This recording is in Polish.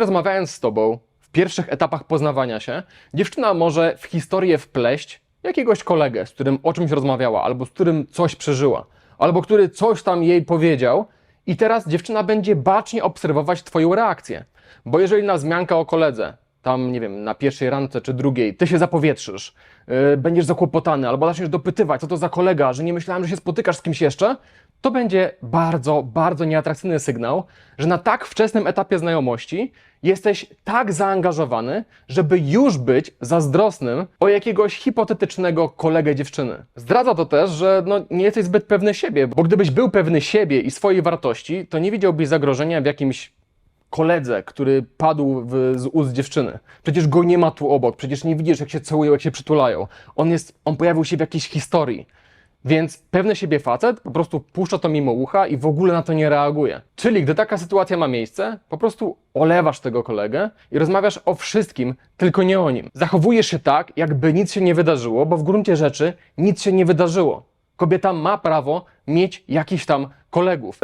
Rozmawiając z tobą w pierwszych etapach poznawania się, dziewczyna może w historię wpleść jakiegoś kolegę, z którym o czymś rozmawiała, albo z którym coś przeżyła, albo który coś tam jej powiedział, i teraz dziewczyna będzie bacznie obserwować Twoją reakcję. Bo jeżeli na zmiankę o koledze, tam nie wiem, na pierwszej randce czy drugiej, ty się zapowietrzysz, yy, będziesz zakłopotany, albo zaczniesz dopytywać, co to za kolega, że nie myślałem, że się spotykasz z kimś jeszcze, to będzie bardzo, bardzo nieatrakcyjny sygnał, że na tak wczesnym etapie znajomości jesteś tak zaangażowany, żeby już być zazdrosnym o jakiegoś hipotetycznego kolegę dziewczyny. Zdradza to też, że no, nie jesteś zbyt pewny siebie, bo gdybyś był pewny siebie i swojej wartości, to nie widziałbyś zagrożenia w jakimś koledze, który padł w, z ust dziewczyny. Przecież go nie ma tu obok, przecież nie widzisz, jak się całują, jak się przytulają. On jest, on pojawił się w jakiejś historii. Więc pewny siebie facet po prostu puszcza to mimo ucha i w ogóle na to nie reaguje. Czyli gdy taka sytuacja ma miejsce, po prostu olewasz tego kolegę i rozmawiasz o wszystkim, tylko nie o nim. Zachowujesz się tak, jakby nic się nie wydarzyło, bo w gruncie rzeczy nic się nie wydarzyło. Kobieta ma prawo mieć jakichś tam kolegów.